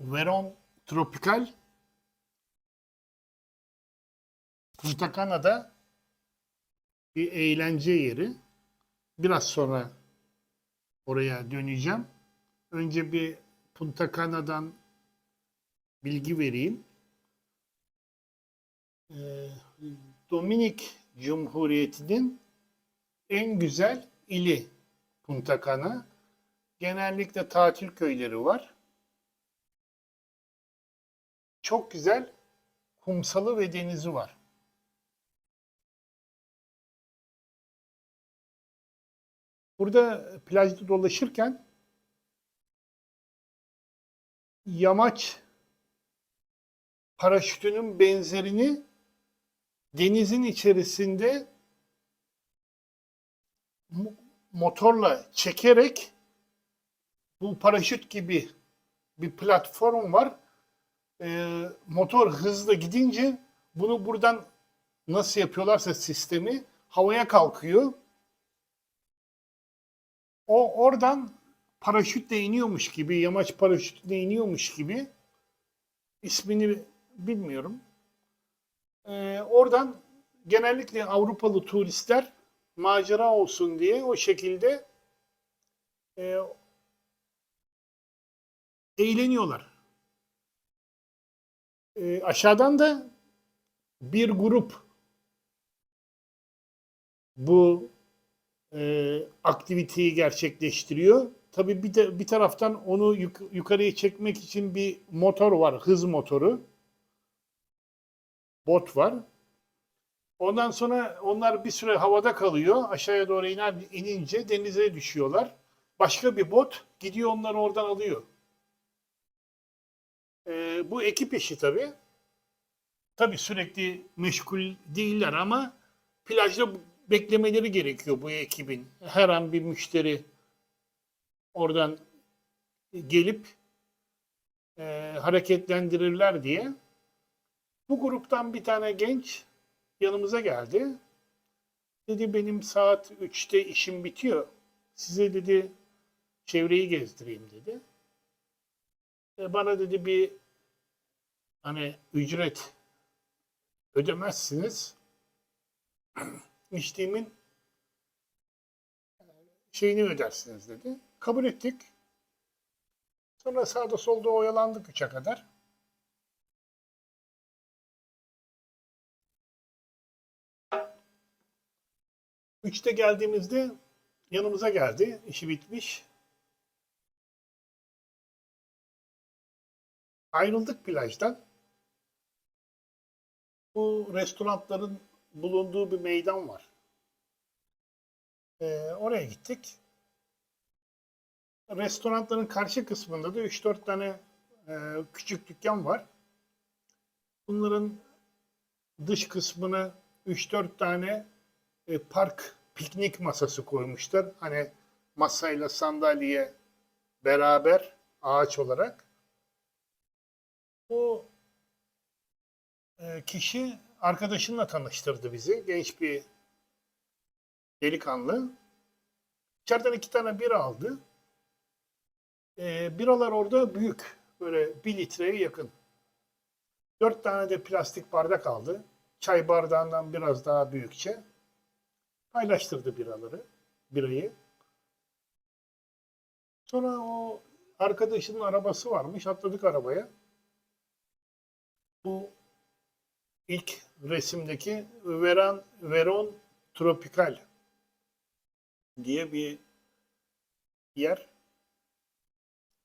Veron Tropical Punta Cana'da bir eğlence yeri. Biraz sonra oraya döneceğim. Önce bir Punta Cana'dan bilgi vereyim. Ee, Dominik Cumhuriyeti'nin en güzel ili Punta Cana. Genellikle tatil köyleri var. Çok güzel kumsalı ve denizi var. Burada plajda dolaşırken yamaç paraşütünün benzerini denizin içerisinde mo- motorla çekerek bu paraşüt gibi bir platform var. Ee, motor hızla gidince bunu buradan nasıl yapıyorlarsa sistemi havaya kalkıyor. O oradan paraşütle iniyormuş gibi, yamaç paraşütle iniyormuş gibi ismini bilmiyorum. Ee, oradan genellikle Avrupalı turistler macera olsun diye o şekilde e, eğleniyorlar. E, aşağıdan da bir grup bu e, aktiviteyi gerçekleştiriyor. Tabii bir, de, bir taraftan onu yuk- yukarıya çekmek için bir motor var, hız motoru. Bot var. Ondan sonra onlar bir süre havada kalıyor. Aşağıya doğru iner, inince denize düşüyorlar. Başka bir bot gidiyor onları oradan alıyor. Ee, bu ekip işi tabii. Tabii sürekli meşgul değiller ama plajda beklemeleri gerekiyor bu ekibin. Her an bir müşteri oradan gelip e, hareketlendirirler diye. Bu gruptan bir tane genç yanımıza geldi. Dedi benim saat 3'te işim bitiyor. Size dedi çevreyi gezdireyim dedi. E, bana dedi bir hani ücret ödemezsiniz. İçtiğimin şeyini ödersiniz dedi. Kabul ettik. Sonra sağda solda oyalandık üçe kadar. Üçte geldiğimizde yanımıza geldi. İşi bitmiş. Ayrıldık plajdan. Bu restoranların bulunduğu bir meydan var. Ee, oraya gittik. Restoranların karşı kısmında da 3-4 tane e, küçük dükkan var. Bunların dış kısmına 3-4 tane e, park piknik masası koymuşlar. Hani masayla sandalye beraber ağaç olarak. Bu e, kişi arkadaşınla tanıştırdı bizi. Genç bir delikanlı. İçeriden iki tane bira aldı. E, biralar orada büyük. Böyle bir litreye yakın. Dört tane de plastik bardak aldı. Çay bardağından biraz daha büyükçe. Paylaştırdı biraları, birayı. Sonra o arkadaşının arabası varmış. Atladık arabaya. İlk resimdeki Veran, Veron Tropical diye bir yer.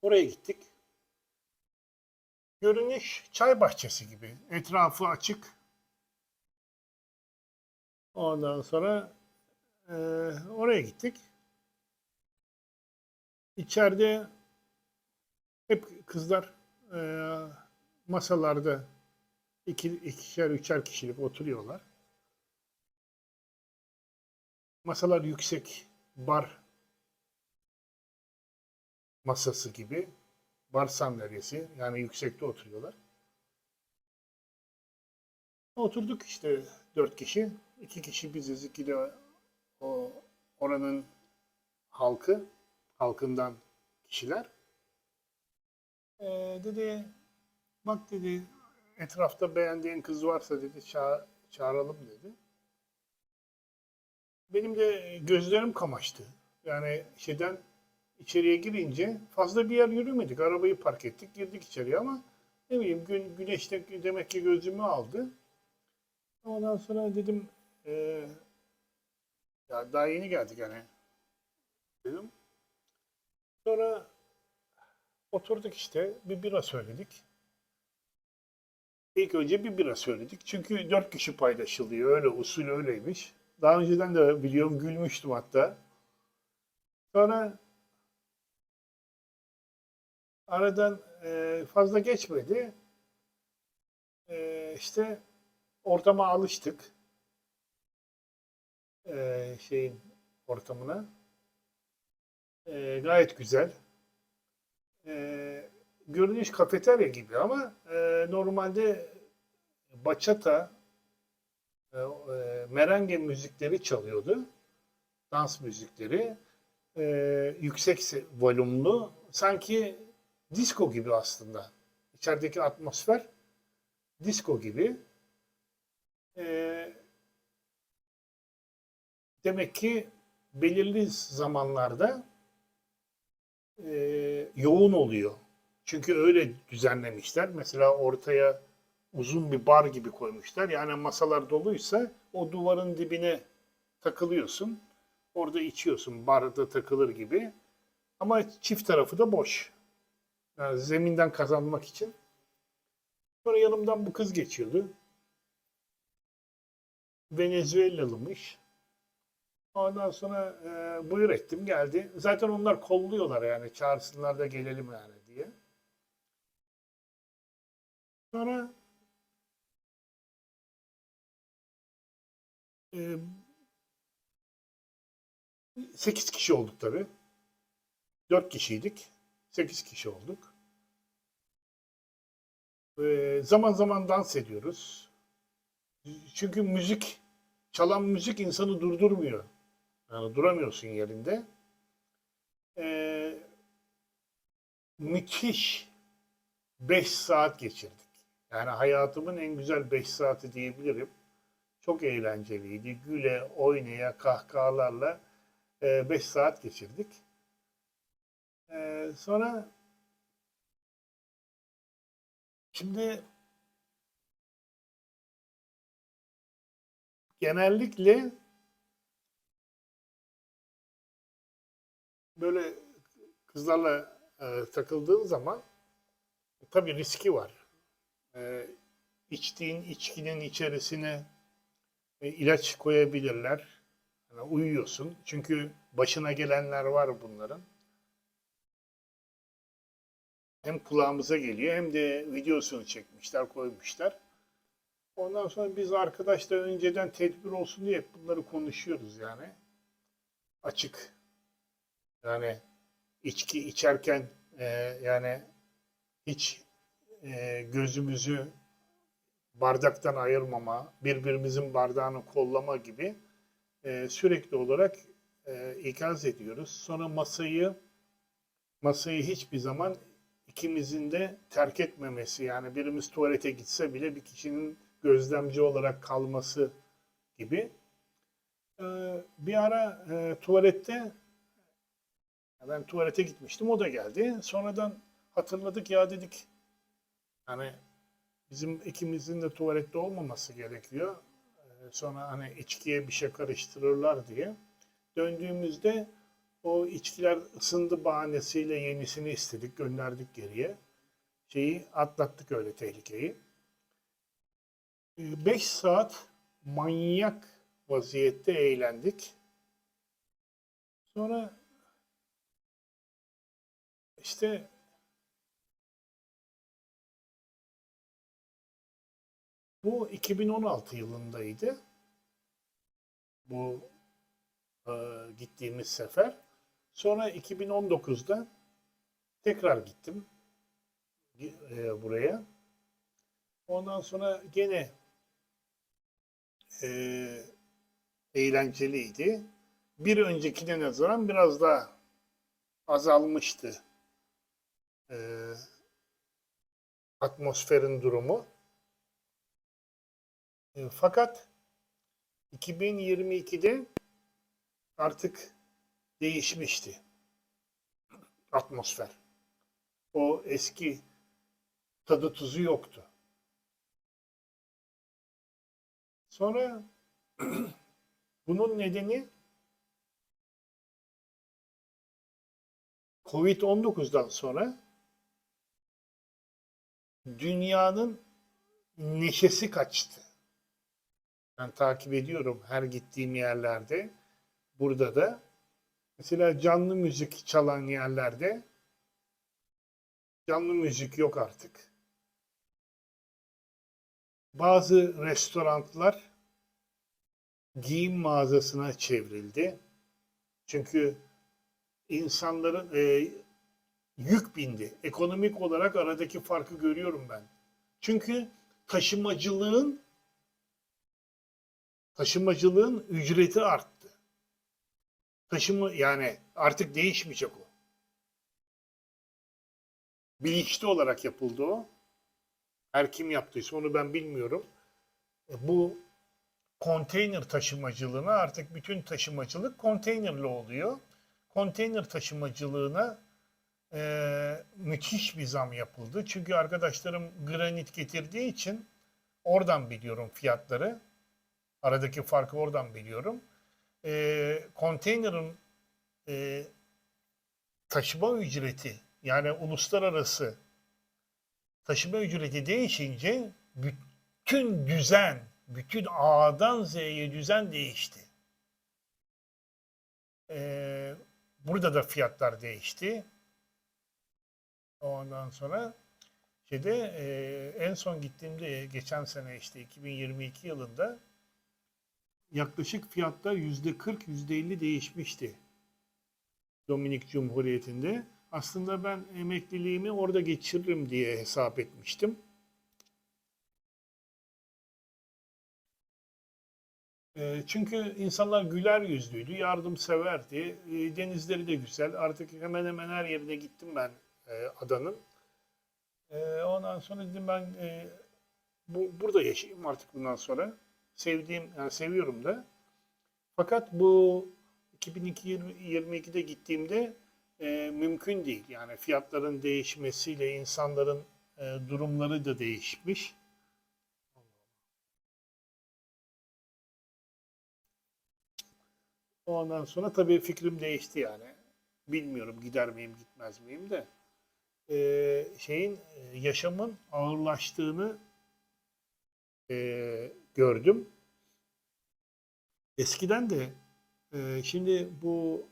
Oraya gittik. Görünüş çay bahçesi gibi. Etrafı açık. Ondan sonra eee, oraya gittik. İçeride hep kızlar eee, masalarda iki, ikişer, üçer kişilik oturuyorlar. Masalar yüksek, bar masası gibi, bar sandalyesi, yani yüksekte oturuyorlar. Oturduk işte dört kişi, iki kişi biziz, iki de o oranın halkı, halkından kişiler. Ee, dedi bak dedi etrafta beğendiğin kız varsa dedi ça- çağıralım dedi. Benim de gözlerim kamaştı. Yani şeyden içeriye girince fazla bir yer yürümedik. Arabayı park ettik, girdik içeriye ama ne bileyim gün, güneş de demek ki gözümü aldı. Ondan sonra dedim eee, ya daha yeni geldik hani dedim. Sonra oturduk işte bir bira söyledik. İlk önce bir bira söyledik. Çünkü dört kişi paylaşılıyor. Öyle usul öyleymiş. Daha önceden de biliyorum gülmüştüm hatta. Sonra aradan e, fazla geçmedi. E, işte ortama alıştık. E, şeyin ortamına. E, gayet güzel. Görünüş kafeterya gibi ama e, normalde bachata, e, e, merengue müzikleri çalıyordu. Dans müzikleri. E, yüksek se- volümlü. Sanki disco gibi aslında. İçerideki atmosfer disco gibi. E, demek ki belirli zamanlarda e, yoğun oluyor. Çünkü öyle düzenlemişler. Mesela ortaya uzun bir bar gibi koymuşlar. Yani masalar doluysa o duvarın dibine takılıyorsun. Orada içiyorsun. Barda takılır gibi. Ama çift tarafı da boş. Yani zeminden kazanmak için. Sonra yanımdan bu kız geçiyordu. Venezuelalımış. Ondan sonra e, buyur ettim geldi. Zaten onlar kolluyorlar yani çağırsınlar da gelelim yani Sonra e, 8 kişi olduk tabii. 4 kişiydik. 8 kişi olduk. E, zaman zaman dans ediyoruz. Çünkü müzik, çalan müzik insanı durdurmuyor. Yani duramıyorsun yerinde. Ee, müthiş 5 saat geçirdik. Yani hayatımın en güzel 5 saati diyebilirim. Çok eğlenceliydi. Güle, oynaya, kahkahalarla 5 saat geçirdik. Ee, sonra şimdi genellikle böyle kızlarla e, takıldığın zaman tabii riski var. E, içtiğin içkinin içerisine e, ilaç koyabilirler. Yani uyuyorsun. Çünkü başına gelenler var bunların. Hem kulağımıza geliyor hem de videosunu çekmişler, koymuşlar. Ondan sonra biz arkadaşlar önceden tedbir olsun diye hep bunları konuşuyoruz yani. Açık. Yani içki içerken e, yani hiç e, gözümüzü bardaktan ayırmama, birbirimizin bardağını kollama gibi e, sürekli olarak e, ikaz ediyoruz. Sonra masayı masayı hiçbir zaman ikimizin de terk etmemesi yani birimiz tuvalete gitse bile bir kişinin gözlemci olarak kalması gibi. E, bir ara e, tuvalette ben tuvalete gitmiştim o da geldi. Sonradan hatırladık ya dedik hani bizim ikimizin de tuvalette olmaması gerekiyor. Ee, Sonra hani içkiye bir şey karıştırırlar diye. Döndüğümüzde o içkiler ısındı bahanesiyle yenisini istedik, gönderdik geriye. Şeyi atlattık öyle tehlikeyi. 5 saat manyak vaziyette eğlendik. Sonra işte bu 2016 yılındaydı. Bu e, gittiğimiz sefer. Sonra 2019'da tekrar gittim e, buraya. Ondan sonra gene e, eğlenceliydi. Bir öncekine nazaran biraz daha azalmıştı e, atmosferin durumu. E, fakat 2022'de artık değişmişti atmosfer. O eski tadı tuzu yoktu. Sonra bunun nedeni Covid-19'dan sonra dünyanın neşesi kaçtı. Ben takip ediyorum her gittiğim yerlerde. Burada da mesela canlı müzik çalan yerlerde canlı müzik yok artık. Bazı restoranlar giyim mağazasına çevrildi. Çünkü insanların e, yük bindi. Ekonomik olarak aradaki farkı görüyorum ben. Çünkü taşımacılığın taşımacılığın ücreti arttı. Taşıma yani artık değişmeyecek o. Bilinçli olarak yapıldı o. Her kim yaptıysa onu ben bilmiyorum. E, bu konteyner taşımacılığına artık bütün taşımacılık konteynerli oluyor. Konteyner taşımacılığına e, müthiş bir zam yapıldı. Çünkü arkadaşlarım granit getirdiği için oradan biliyorum fiyatları. Aradaki farkı oradan biliyorum. E, konteynerin e, taşıma ücreti yani uluslararası taşıma ücreti değişince bütün düzen, bütün A'dan Z'ye düzen değişti. Ee, burada da fiyatlar değişti. Ondan sonra şeyde e, en son gittiğimde geçen sene işte 2022 yılında yaklaşık fiyatta yüzde 40 yüzde 50 değişmişti. Dominik Cumhuriyeti'nde. Aslında ben emekliliğimi orada geçiririm diye hesap etmiştim. E, Çünkü insanlar güler yüzlüydü, yardımseverdi. E, Denizleri de güzel. Artık hemen hemen her yerine gittim ben e, adanın. E, Ondan sonra dedim ben e, bu burada yaşayayım artık bundan sonra. Sevdiğim, yani seviyorum da. Fakat bu 2022'de gittiğimde e, mümkün değil. Yani fiyatların değişmesiyle insanların e, durumları da değişmiş. Ondan sonra tabii fikrim değişti yani. Bilmiyorum gider miyim gitmez miyim de. E, şeyin e, yaşamın ağırlaştığını e, gördüm. Eskiden de e, şimdi bu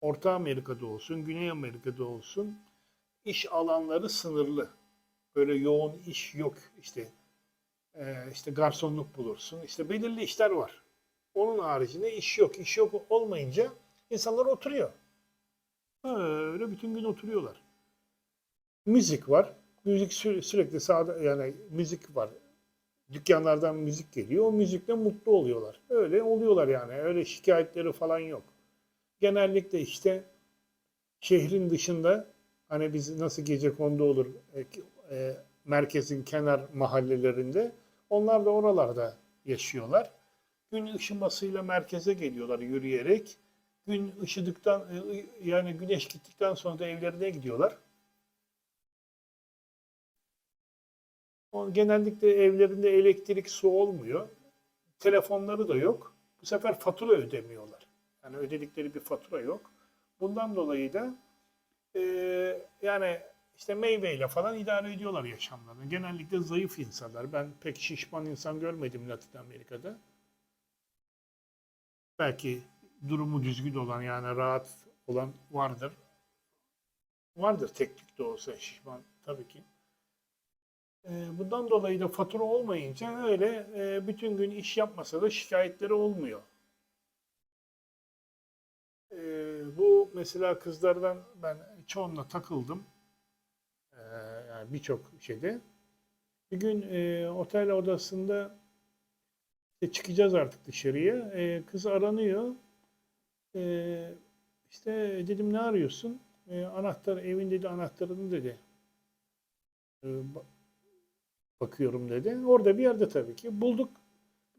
Orta Amerika'da olsun, Güney Amerika'da olsun iş alanları sınırlı. Böyle yoğun iş yok. İşte e, işte garsonluk bulursun. İşte belirli işler var. Onun haricinde iş yok. İş yok olmayınca insanlar oturuyor. Öyle bütün gün oturuyorlar. Müzik var. Müzik sü- sürekli sağda yani müzik var. Dükkanlardan müzik geliyor. O müzikle mutlu oluyorlar. Öyle oluyorlar yani. Öyle şikayetleri falan yok genellikle işte şehrin dışında hani biz nasıl gece kondu olur e, e, merkezin kenar mahallelerinde onlar da oralarda yaşıyorlar. Gün ışımasıyla merkeze geliyorlar yürüyerek. Gün ışıdıktan e, yani güneş gittikten sonra da evlerine gidiyorlar. Genellikle evlerinde elektrik, su olmuyor. Telefonları da yok. Bu sefer fatura ödemiyorlar. Yani ödedikleri bir fatura yok. Bundan dolayı da e, yani işte meyveyle falan idare ediyorlar yaşamlarını. Genellikle zayıf insanlar. Ben pek şişman insan görmedim Latin Amerika'da. Belki durumu düzgün olan yani rahat olan vardır. Vardır teknik de olsa şişman tabii ki. E, bundan dolayı da fatura olmayınca öyle e, bütün gün iş yapmasa da şikayetleri olmuyor. Ee, bu mesela kızlardan ben çoğunla takıldım. Ee, yani birçok şeyde. Bir gün e, otel odasında çıkacağız artık dışarıya. E, kız aranıyor. İşte dedim ne arıyorsun? Anahtar, evin dedi anahtarını dedi. Ba- bakıyorum dedi. Orada bir yerde tabii ki bulduk.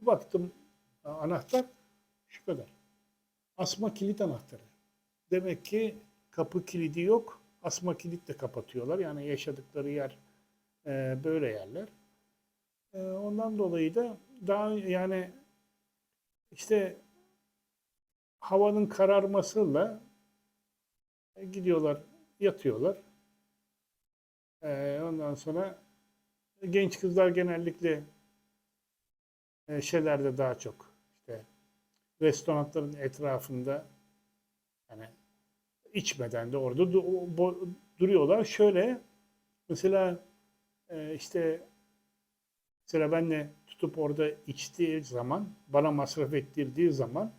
Baktım anahtar şu kadar. Asma kilit anahtarı. Demek ki kapı kilidi yok. Asma kilitle kapatıyorlar. Yani yaşadıkları yer e, böyle yerler. E, ondan dolayı da daha yani işte havanın kararmasıyla e, gidiyorlar, yatıyorlar. E, ondan sonra genç kızlar genellikle e, şeylerde daha çok işte restoranların etrafında yani içmeden de orada duruyorlar. Şöyle mesela e, işte mesela benle tutup orada içtiği zaman bana masraf ettirdiği zaman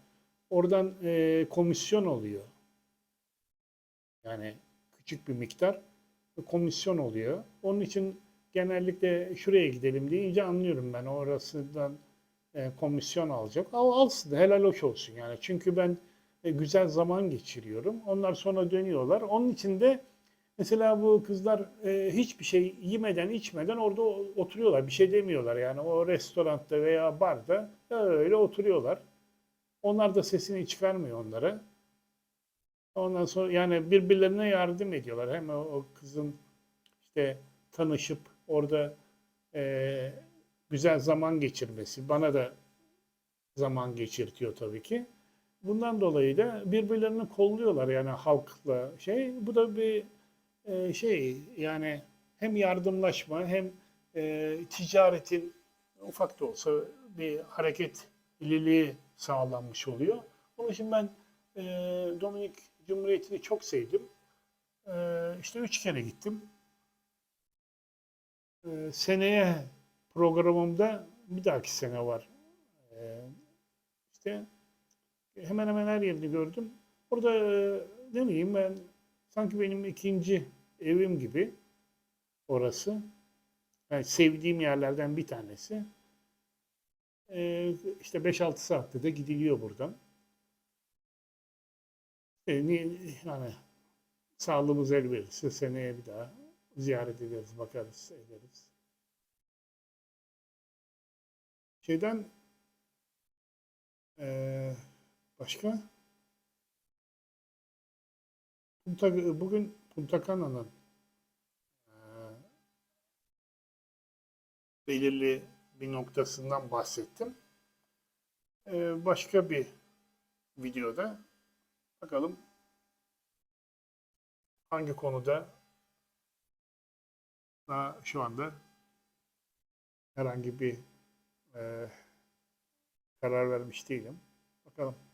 oradan e, komisyon oluyor. Yani küçük bir miktar komisyon oluyor. Onun için genellikle şuraya gidelim deyince anlıyorum ben orasından e, komisyon alacak. Al, alsın helal hoş olsun yani. Çünkü ben e, güzel zaman geçiriyorum. Onlar sonra dönüyorlar. Onun için de mesela bu kızlar e, hiçbir şey yemeden içmeden orada oturuyorlar. Bir şey demiyorlar yani o restoranda veya barda öyle oturuyorlar. Onlar da sesini çıkarmıyor onlara. Ondan sonra yani birbirlerine yardım ediyorlar. Hem o kızın işte tanışıp orada e, güzel zaman geçirmesi bana da zaman geçirtiyor tabii ki. Bundan dolayı da birbirlerini kolluyorlar yani halkla şey. Bu da bir e, şey yani hem yardımlaşma hem e, ticaretin ufak da olsa bir hareketliliği sağlanmış oluyor. Onun için ben e, Dominik Cumhuriyeti'ni çok sevdim. E, işte üç kere gittim. E, seneye programımda bir dahaki sene var. E, işte hemen hemen her yerini gördüm. Orada e, ne bileyim ben sanki benim ikinci evim gibi orası. Yani sevdiğim yerlerden bir tanesi. E, işte 5-6 saatte de gidiliyor buradan. E, ni- yani sağlığımız el verirse seneye bir daha ziyaret ederiz, bakarız, ederiz. Şeyden e, başka? Punta, bugün Punta Cana'nın e, belirli bir noktasından bahsettim. E, başka bir videoda bakalım hangi konuda daha şu anda herhangi bir e, karar vermiş değilim. Bakalım.